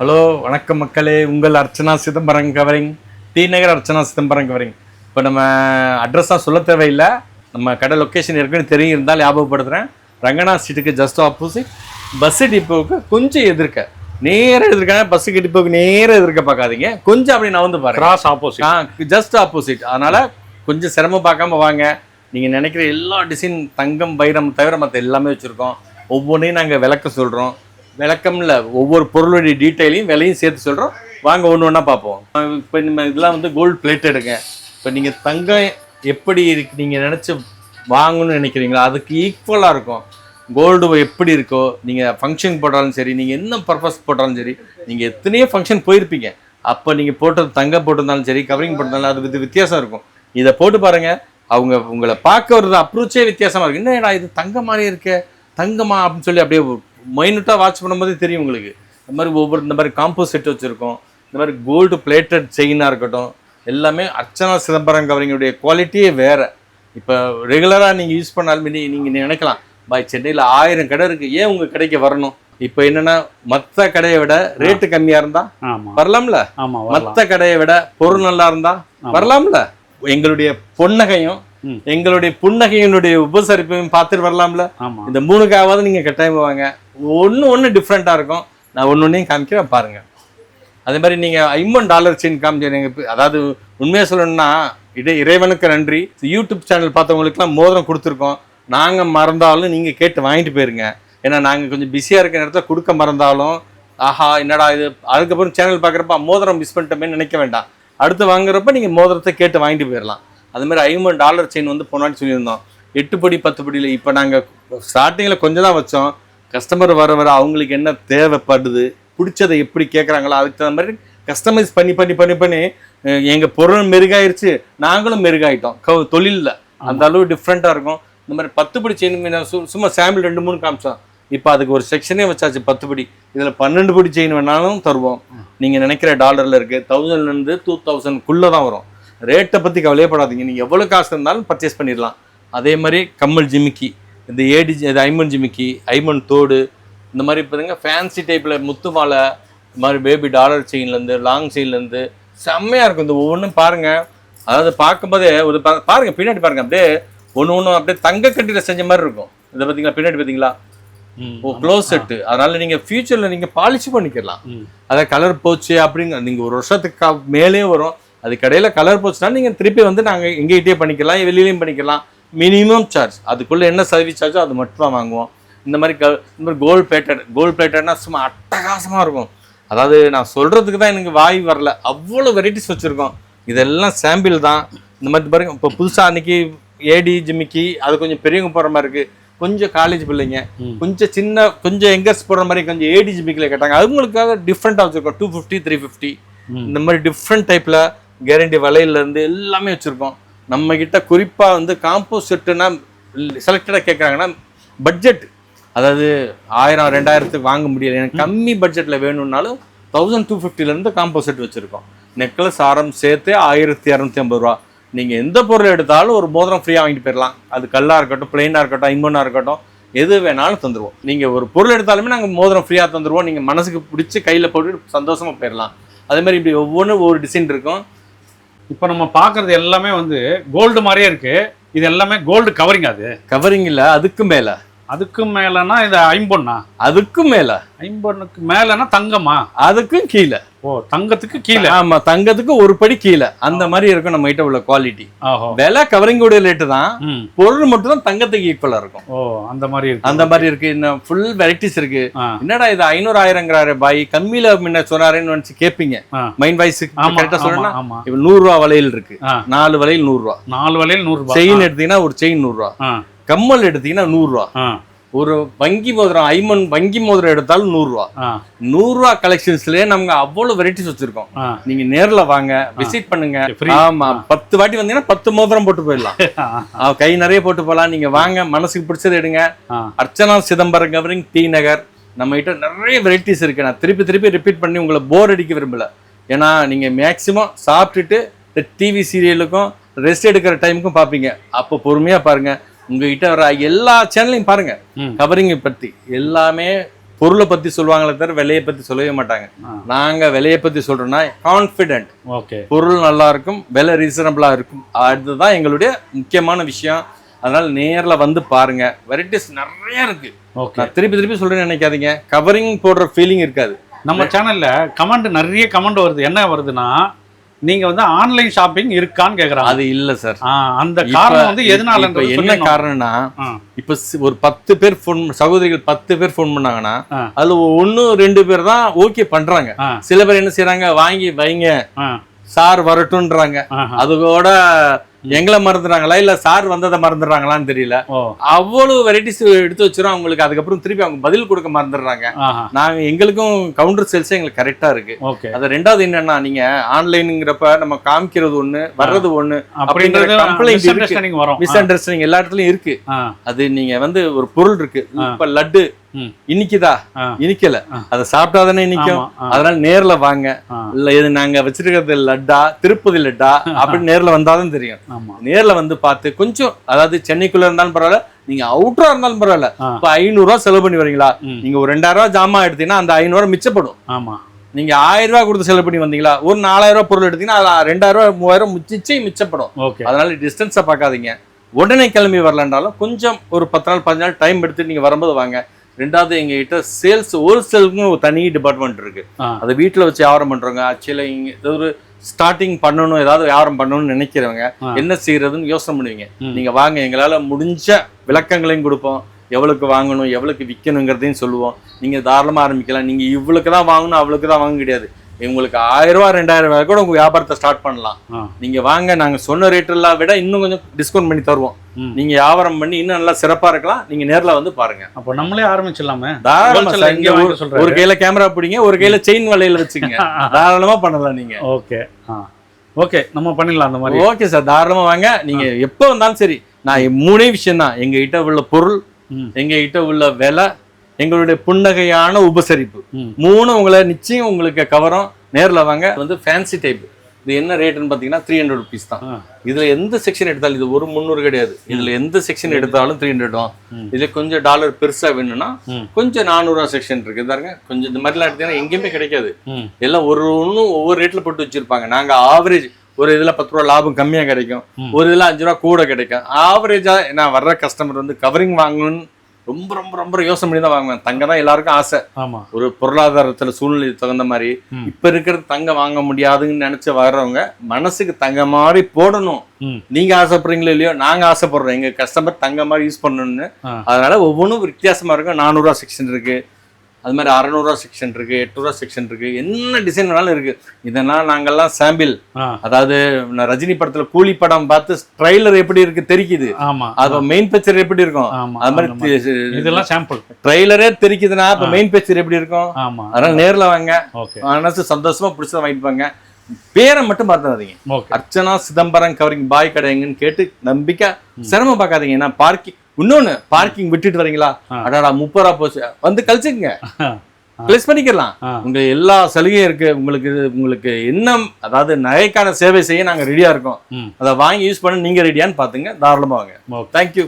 Hello வணக்கம் மக்களே. உங்கள் Archana Chidambaram covering T Nagar Archana Chidambaram covering இப்போ நம்ம அட்ரஸாக சொல்ல தேவையில்லை. நம்ம கடை லொக்கேஷன் இருக்குன்னு தெரியும் இருந்தால் ஞாபகப்படுத்துகிறேன் ரங்கனா ஸ்ட்ரீட்டுக்கு ஜஸ்ட் ஆப்போசிட் பஸ் டிப்போவுக்கு கொஞ்சம் எதிர்க்க. நேராக எதிர்க்க பஸ் டிப்போவுக்கு நேராக எதிர்க்க பார்க்காதீங்க. கொஞ்சம் அப்படி நான் வந்து பாருங்க கிராஸ் ஆப்போசிட் ஜஸ்ட் ஆப்போசிட் அதனால கொஞ்சம் சிரமம் பார்க்காம வாங்க. நீங்க நினைக்கிற எல்லா டிசைன் தங்கம் வைரம் தவிர மற்ற எல்லாமே வச்சிருக்கோம். ஒவ்வொன்றையும் நாங்க விளக்க சொல்றோம். விளக்கம்ல ஒவ்வொரு பொருளுடைய டீட்டெயிலையும் விலையும் சேர்த்து சொல்றோம். வாங்க ஒன்று ஒன்றா பார்ப்போம். இப்போ நம்ம இதெல்லாம் வந்து கோல்டு பிளேட்டடுங்க இப்போ நீங்க தங்கம் எப்படி இருக்கு நீங்க நினைச்சு வாங்கணும்னு நினைக்கிறீங்களா? அதுக்கு ஈக்குவலாக இருக்கும். கோல்டு எப்படி இருக்கோ நீங்கள் ஃபங்க்ஷன் போட்டாலும் சரி நீங்கள் என்ன பர்பஸ் போட்டாலும் சரி நீங்கள் எத்தனையோ ஃபங்க்ஷன் போயிருப்பீங்க. அப்போ நீங்கள் போட்டது தங்க போட்டிருந்தாலும் சரி கவரிங் போட்டிருந்தாலும் அது வித்து வித்தியாசம் இருக்கும். இதை போட்டு பாருங்க. அவங்க உங்களை பார்க்க வருது அப்ரோச்சே வித்தியாசமாக இருக்கும் என்னடா இது தங்க மாதிரி இருக்கே தங்கமா அப்படின்னு சொல்லி அப்படியே மைனூட்டாக வாட்ச் பண்ணும்போதே தெரியும் உங்களுக்கு. இந்த மாதிரி ஒவ்வொரு இந்த மாதிரி காம்போஸ் செட் வச்சுருக்கோம். இந்த மாதிரி கோல்டு பிளேட்டட் செயினாக இருக்கட்டும். எல்லாமே அர்ச்சனா சிதம்பரம் கவரிங்குடைய குவாலிட்டியே வேறு. இப்போ ரெகுலராக நீங்கள் யூஸ் பண்ணாலுமே நீ நீங்கள் நினைக்கலாம் பாய் சென்னையில் ஆயிரம் கடை இருக்குது ஏன் உங்கள் கடைக்கு வரணும்? இப்போ என்னென்னா மற்ற கடையை விட ரேட்டு கம்மியாக இருந்தால் ஆமா. வரலாம்ல? மற்ற கடையை விட பொருள் நல்லா இருந்தா வரலாம்ல? எங்களுடைய பொன்னகையும். எங்களுடைய புன்னகையினுடைய உபசரிப்பையும் பார்த்துட்டு வரலாம்ல. இந்த மூணுக்காவது நீங்க கட்டாயம் வாங்க ஒண்ணு ஒண்ணு டிஃப்ரெண்டா இருக்கும். நான் ஒண்ணு ஒன்றையும் காமிக்கிறேன் பாருங்க. அதே மாதிரி நீங்க ஐம்பன் டாலர் செயின் காமிச்சிருங்க அதாவது உண்மையா சொல்லணும்னா இடை இறைவனுக்கு நன்றி. யூடியூப் சேனல் பார்த்தவங்களுக்குலாம் மோதிரம் கொடுத்துருக்கோம். நாங்க மறந்தாலும் நீங்க கேட்டு வாங்கிட்டு போயிருங்க. ஏன்னா நாங்க கொஞ்சம் பிஸியா இருக்க நேரத்துல கொடுக்க மறந்தாலும் ஆஹா என்னடா இது? அதுக்கப்புறம் சேனல் பார்க்குறப்ப மோதிரம் மிஸ் பண்ணிட்டோமே நினைக்க வேண்டாம். அடுத்து வாங்குறப்ப நீங்க மோதிரத்தை கேட்டு வாங்கிட்டு போயிடலாம் அது மாதிரி ஐம்பது டாலர் செயின் வந்து போனான்னு சொல்லியிருந்தோம். எட்டு படி பத்து படியில் இப்போ நாங்கள் ஸ்டார்டிங்கில் கொஞ்சம் தான் வச்சோம். கஸ்டமர் வர வர அவங்களுக்கு என்ன தேவைப்படுது பிடிச்சதை எப்படி கேட்குறாங்களோ அதுக்கு தகுந்த மாதிரி கஸ்டமைஸ் பண்ணி பண்ணி பண்ணி பண்ணி அஹ், எங்க பொருள் மெருகாயிருச்சு. நாங்களும் மெருகாயிட்டோம். கவு தொழிலில். அந்த அளவு டிஃப்ரெண்ட்டாக இருக்கும். இந்த மாதிரி பத்து படி செயின் சும்மா சாம்பிள் ரெண்டு மூணு காமிச்சோம். இப்போ அதுக்கு ஒரு செக்ஷனே வச்சாச்சு பத்து படி. இதில் பன்னெண்டு படி செயின் வேணாலும் தருவோம். நீங்கள் நினைக்கிற டாலரில் இருக்குது தௌசண்ட்லேருந்து டூ தௌசண்ட்குள்ளே தான் வரும். ரேட்டை பற்றி கவலையப்படாதீங்க. நீங்கள் எவ்வளோ காசு இருந்தாலும் பர்ச்சேஸ் பண்ணிடலாம். அதே மாதிரி கம்மல் ஜிமிக்கி இந்த ஏடி இது ஐமன் ஜிமிக்கி ஐமன் தோடு இந்த மாதிரி பாருங்க ஃபேன்சி டைப்பில் முத்து மாலை இந்த மாதிரி பேபி டாலர் செயின்லேருந்து லாங் செயின்லேருந்து செம்மையாக இருக்கும். இந்த ஒவ்வொன்றும் பாருங்கள் அதாவது பார்க்கும்போதே ஒரு பா- பாருங்க பின்னாடி பாருங்க. அப்படியே ஒன்று ஒன்று அப்படியே தங்க கட்டியில் செஞ்ச மாதிரி இருக்கும். இதை பார்த்தீங்களா பின்னாடி பார்த்தீங்களா ஓ க்ளோஸ் செட்டு அதனால நீங்கள் ஃபியூச்சரில் நீங்கள் பாலிஷ் பண்ணிக்கலாம். அதான் கலர் போச்சு அப்படிங்க நீங்கள் ஒரு வருஷத்துக்கு மேலே வரும். அது கடையில் கலர் போச்சுன்னா நீங்கள் திருப்பி வந்து நாங்கள் எங்ககிட்டயே பண்ணிக்கலாம் வெளியிலையும் பண்ணிக்கலாம். மினிமம் சார்ஜ் அதுக்குள்ளே என்ன சர்வீஸ் சார்ஜோ அது மட்டும் தான் வாங்குவோம். இந்த மாதிரி க இந்த மாதிரி கோல்ட் பிளேட்டட் கோல்ட் பிளேட்டட்னா சும்மா அட்டகாசமாக இருக்கும். அதாவது நான் சொல்கிறதுக்கு தான் எனக்கு வாய் வரல. அவ்வளோ வெரைட்டிஸ் வச்சுருக்கோம். இதெல்லாம் சாம்பிள் தான். இந்த மாதிரி பாருங்க இப்போ புதுசாக அன்னைக்கு ஏடி ஜிமிக்கி அது கொஞ்சம் பெரியவங்க போகிற மாதிரி இருக்குது கொஞ்சம் காலேஜ் பிள்ளைங்க. கொஞ்சம் சின்ன கொஞ்சம் எங்கர்ஸ் போடுற மாதிரி கொஞ்சம் ஏடி ஜிமிக்கில் கேட்டாங்க. அவங்களுக்காக டிஃப்ரெண்ட்டாக வச்சுருக்கோம். Two fifty three fifty. இந்த மாதிரி டிஃப்ரெண்ட் டைப்பில் கேரண்டி இருந்து எல்லாமே வச்சுருக்கோம். நம்ம கிட்ட குறிப்பாக வந்து காம்போஸ் செட்டுனா செலக்டடாக கேட்குறாங்கன்னா பட்ஜெட் அதாவது ஆயிரம் ரெண்டாயிரத்துக்கு வாங்க முடியல. எனக்கு கம்மி பட்ஜெட்டில் வேணும்னாலும் தௌசண்ட் டூ ஃபிஃப்டிலேருந்து காம்போஸ் செட் வச்சுருக்கோம். நெக்லஸ் ஆரம் சேர்த்து ஆயிரத்தி இரநூத்தி ஐம்பது ரூபா. நீங்கள் எந்த பொருள் எடுத்தாலும் ஒரு மோதிரம் ஃப்ரீயாக வாங்கிட்டு போயிடலாம். அது கல்லாக இருக்கட்டும் பிளெயினாக இருக்கட்டும் ஐம்பொன்னாக இருக்கட்டும் எது வேணாலும் தந்துடுவோம் நீங்கள் ஒரு பொருள் எடுத்தாலுமே நாங்கள் மோதிரம் ஃப்ரீயாக தந்துடுவோம் நீங்கள் மனசுக்கு பிடிச்சி கையில் போட்டு சந்தோஷமாக போயிடலாம். அதே மாதிரி இப்படி ஒவ்வொன்றும் ஒவ்வொரு டிசைன் இருக்கும். இப்போ நம்ம பார்க்கறது எல்லாமே வந்து கோல்டு மாதிரியே இருக்கு. இது எல்லாமே கோல்டு கவரிங் அது. கவரிங் இல்லை அதுக்கு மேலே. அதுக்கு மேலனா இது ஐம்பொன்னா? அதுக்கும் மேலே. ஐம்பொன்னுக்கு மேலனா தங்கமா? அதுக்கும் கீழே. ஓ தங்கத்துக்கு கீழே. ஆமா தங்கத்துக்கு ஒரு படி கீழே. அந்த மாதிரி இருக்கும் நம்ம கிட்ட உள்ள குவாலிட்டி விலை கவரிங்கோட ரேட்டு தான். பொருள் மட்டும் தான் தங்கத்துக்கு ஈக்குவலா இருக்கும். ஓ அந்த மாதிரி இருக்கு. அந்த மாதிரி இருக்கு. இன்னும் ஃபுல் வெரைட்டிஸ் இருக்கு. என்னடா இது ஐநூறு ஆயிரங்கிறாரு பாய். கம்மியில முன்ன சொன்னாருன்னு நினைச்சு கேட்பீங்க. மைண்ட் வாய்ஸ் கரெக்டா சொல்லணும்னா இப்ப நூறு ரூபா வளையல் இருக்கு. நாலு வளையல் நூறு ரூபா நாலு வலையில் நூறு ரூபாய் செயின் எடுத்தீங்கன்னா ஒரு செயின் நூறு ரூபா கம்மல் எடுத்தீங்கன்னா நூறு ரூபா ஒரு வங்கி மோதிரம் ஐமன் வங்கி மோதிரம் எடுத்தாலும் நூறு ரூபா ஆ. நூறு ரூபா கலெக்ஷன்ஸ்லயே நமக்கு அவ்வளவு வெரைட்டிஸ் வச்சிருக்கோம். நீங்க நேர்ல வாங்க விசிட் பண்ணுங்க. ஆமா பத்து வாட்டி வந்தீங்கன்னா பத்து மோதிரம் போட்டு போயிடலாம். கை நிறைய போட்டு போகலாம். நீங்க வாங்க மனசுக்கு பிடிச்சது எடுங்க. Archana Chidambaram covering T Nagar. நம்ம கிட்ட நிறைய வெரைட்டிஸ் இருக்கு. நான் திருப்பி திருப்பி ரிப்பீட் பண்ணி உங்களை போர் அடிக்க விரும்பல. ஏன்னா நீங்க மேக்சிமம் சாப்பிட்டுட்டு டிவி சீரியலுக்கும் ரெஸ்ட் எடுக்கிற டைமுக்கும் பார்ப்பீங்க. அப்போ பொறுமையா பாருங்க. உங்ககிட்ட வர எல்லா சேனலையும் பாருங்க. கவரிங்கை பத்தி. எல்லாமே பொருளை பத்தி சொல்லுவாங்களே தவிர விலையை பத்தி சொல்லவே மாட்டாங்க. நாங்க விலையை பத்தி சொல்றோம்னா கான்ஃபிடென்ட் ஓகே. பொருள் நல்லா இருக்கும் விலை ரீசனபிளா இருக்கும். அதுதான் எங்களுடைய முக்கியமான விஷயம். அதனால நேர்ல வந்து பாருங்க. வெரைட்டிஸ் நிறைய இருக்கு. நான் திருப்பி திருப்பி சொல்றேன்னு நினைக்காதீங்க. கவரிங் போடுற ஃபீலிங் இருக்காது. நம்ம சேனல்ல கமெண்ட் நிறைய கமெண்ட் வருது. என்ன வருதுன்னா நீங்க வந்து ஆன்லைன் ஷாப்பிங் இருக்கான்னு கேக்குறாங்க அது இல்ல சார் அந்த காரணம் வந்து எதனால என்ன காரணம்னா. இப்ப ஒரு பத்து பேர் ஃபோன் சகோதரிகள் பத்து பேர் ஃபோன் பண்ணாங்கன்னா. அதுல ஒண்ணு ரெண்டு பேர் தான் ஓகே பண்றாங்க. சில பேர் என்ன செய்றாங்க வாங்கி வைங்க சார் வரட்டும்ன்றாங்க. அது கூட எங்களை மறந்துடுறாங்களா? இல்ல சார் வந்ததை மறந்துடுறாங்களான்னு தெரியல. அவ்வளவு வெரைட்டிஸ் எடுத்து வச்சிரும். அவங்களுக்கு அதுக்கப்புறம் திருப்பி அவங்க பதில் கொடுக்க மறந்துடுறாங்க. நாங்க எங்களுக்கும் கவுண்டர் சேல்ஸ் எங்களுக்கு கரெக்டா இருக்கு. அது ரெண்டாவது என்னன்னா நீங்க ஆன்லைனுங்கிறப்ப நம்ம காமிக்கிறது ஒண்ணு வர்றது ஒண்ணு அப்படின்றது மிஸ். அண்டர்ஸ்டாண்டிங் எல்லா இடத்துலயும் இருக்கு. அது நீங்க வந்து ஒரு பொருள் இருக்கு. இப்ப லட்டு ஆ. இனிக்கல. அதை சாப்பிட்டாதானே இனிக்கும்? ஆ. அதனால நேர்ல வாங்க. இல்ல இது நாங்க வச்சிருக்கிறது லட்டா திருப்பதி லட்டா அப்படின்னு நேர்ல வந்தாதான் தெரியும். நேர்ல வந்து பார்த்து கொஞ்சம் அதாவது சென்னைக்குள்ள இருந்தாலும் பரவாயில்ல நீங்க அவுட்டரா இருந்தாலும் பரவாயில்ல. இப்ப ஐநூறு ரூபாய் செலவு பண்ணி வரீங்களா. நீங்க ஒரு ரெண்டாயிரம் ரூபாய் ஜாமான் எடுத்தீங்கன்னா அந்த ஐநூறு ரூபாய் மிச்சப்படும். ஆமா. நீங்க ஆயிரம் ரூபாய் கொடுத்து செலவு பண்ணி வந்தீங்களா? ஒரு நாலாயிரம் ரூபாய் பொருள் எடுத்தீங்கன்னா அது ரெண்டாயிரம் ரூபாய் மூவாயிரம் நிச்சயம் மிச்சப்படும். அதனால டிஸ்டன்ஸை பார்க்காதீங்க. உடனே கிளம்பி வரலன்றாலும் கொஞ்சம் ஒரு பத்து நாள் பதினஞ்சு நாள் டைம் எடுத்து நீங்க வரும்போது வாங்க. ரெண்டாவது எங்ககிட்ட சேல்ஸ் ஒரு தனி டிபார்ட்மெண்ட் இருக்கு. அதை வீட்டில் வச்சு வியாபாரம் பண்றவங்க ஆக்சுவலாக இங்க ஒரு ஸ்டார்டிங் பண்ணணும் ஏதாவது வியாபாரம் பண்ணணும்னு நினைக்கிறவங்க. என்ன செய்யறதுன்னு யோசனை பண்ணுவீங்க. நீங்க வாங்க எங்களால முடிஞ்ச விளக்கங்களையும் கொடுப்போம் எவ்வளவுக்கு வாங்கணும் எவ்வளவுக்கு விற்கணுங்கிறதையும் சொல்லுவோம் நீங்க தாராளமா ஆரம்பிக்கலாம் நீங்க இவ்வளவுக்கு தான் வாங்கணும் அவ்வளவுக்கு தான் வாங்க கிடையாது உங்களுக்கு ஆயிரம் ரூபாய் ரெண்டாயிரம் ரூபாய் கூட உங்க வியாபாரத்தை ஸ்டார்ட் பண்ணலாம். நீங்க வாங்க நாங்க சொன்ன ரேட் எல்லாம் விட இன்னும் கொஞ்சம் டிஸ்கவுண்ட் பண்ணி தருவோம். நீங்க வியாபாரம் பண்ணி இன்னும் நல்லா சிறப்பா இருக்கலாம். நீங்க நேர்ல வந்து பாருங்க. அப்போ நம்மளே ஆரம்பிச்சிடலாமே. தாராளமா ஒரு- கையில கேமரா பிடிங்க ஒரு கையில செயின் வலையில வச்சுக்கங்க. தாராளமா பண்ணலாம் நீங்க. ஓகே ஓகே நம்ம பண்ணிடலாம் அந்த மாதிரி. ஓகே சார் தாராளமா வாங்க. நீங்க எப்ப வந்தாலும் சரி நான் மூணே விஷயம் தான் எங்க கிட்ட உள்ள பொருள். எங்க கிட்ட உள்ள விலை எங்களுடைய புன்னகையான உபசரிப்பு. மூணு உங்களை நிச்சயம் உங்களுக்கு கவரும் நேர்ல வாங்க. வந்து ஃபேன்சி டைப் இது என்ன ரேட்னு பாத்தீங்கன்னா த்ரீ ஹண்ட்ரட் ருபீஸ் தான். இதுல எந்த செக்ஷன் எடுத்தாலும் இது ஒரு முந்நூறு கிடையாது. இதுல எந்த செக்ஷன் எடுத்தாலும் த்ரீ ஹண்ட்ரட் ம். இதுல கொஞ்சம் டாலர் பெருசா வேணும்னா. கொஞ்சம் நானூறுவா செக்ஷன் இருக்கு. பாருங்க கொஞ்சம் இந்த மாதிரிலாம் எடுத்தீங்கன்னா எங்கேயுமே கிடைக்காது. எல்லாம் ஒரு ஒன்றும் ஒவ்வொரு ரேட்ல போட்டு வச்சிருப்பாங்க. நாங்க ஆவரேஜ் ஒரு இதுல பத்து ரூபா லாபம் கம்மியா கிடைக்கும். ஒரு இதுல அஞ்சு ரூபா கூட கிடைக்கும். ஆவரேஜா நான் வர்ற கஸ்டமர் வந்து கவரிங் வாங்கணும்னு ரொம்ப ரொம்ப ரொம்ப யோசனை பண்ணி தான் வாங்குவேன். தங்க தான் எல்லாருக்கும் ஆசை. ஆமா. ஒரு பொருளாதாரத்துல சூழ்நிலை தகுந்த மாதிரி. இப்ப இருக்கிறது தங்க வாங்க முடியாதுன்னு நினைச்சு வர்றவங்க மனசுக்கு தங்க மாதிரி போடணும். நீங்க ஆசைப்படுறீங்களோ இல்லையோ நாங்க ஆசைப்படுறோம். எங்க கஸ்டமர் தங்க மாதிரி யூஸ் பண்ணணும்னு. அதனால ஒவ்வொன்றும் வித்தியாசமா இருக்கும். நானூறுரூவா செக்ஷன் இருக்கு. அது மாதிரி அறநூறுவா செக்ஷன் இருக்கு எட்நூறுவா செக்ஷன் இருக்கு என்ன டிசைன் வேணாலும் இருக்கு. இதெல்லாம் நாங்கெல்லாம் சாம்பிள் அதாவது ரஜினி படத்துல கூலி படம் பார்த்து ட்ரைலர் எப்படி இருக்கு தெரிக்குது. அது மெயின் பிக்சர் எப்படி இருக்கும்? அது மாதிரி. இதெல்லாம் சாம்பிள் ட்ரைலரே தெரிக்குதுன்னா இப்ப மெயின் பிக்சர் எப்படி இருக்கும்? அதனால நேர்ல வாங்க. மனசு சந்தோஷமா பிடிச்சத வாங்கிட்டு வாங்க பேரை மட்டும் பார்த்துடாதீங்க ஓகே. அர்ச்சனா சிதம்பரம் கவரிங் பாய் கடைங்கன்னு கேட்டு நம்பிக்கை சிரமம் பார்க்காதீங்க. ஏன்னா பார்க்கிங் இன்னொன்னு பார்க்கிங் விட்டுட்டு வரீங்களா. அடாடா முப்பது ரூபா போச்சு. வந்து கழிச்சுக்குங்க. பிளேஸ் பண்ணிக்கலாம். உங்க எல்லா சலுகையும் இருக்கு. உங்களுக்கு உங்களுக்கு என்ன அதாவது நகைக்கான சேவை செய்ய நாங்க ரெடியா இருக்கோம். அதை வாங்கி யூஸ் பண்ண நீங்க ரெடியான்னு பாத்துங்க தாராளமா வாங்க. தேங்க்யூ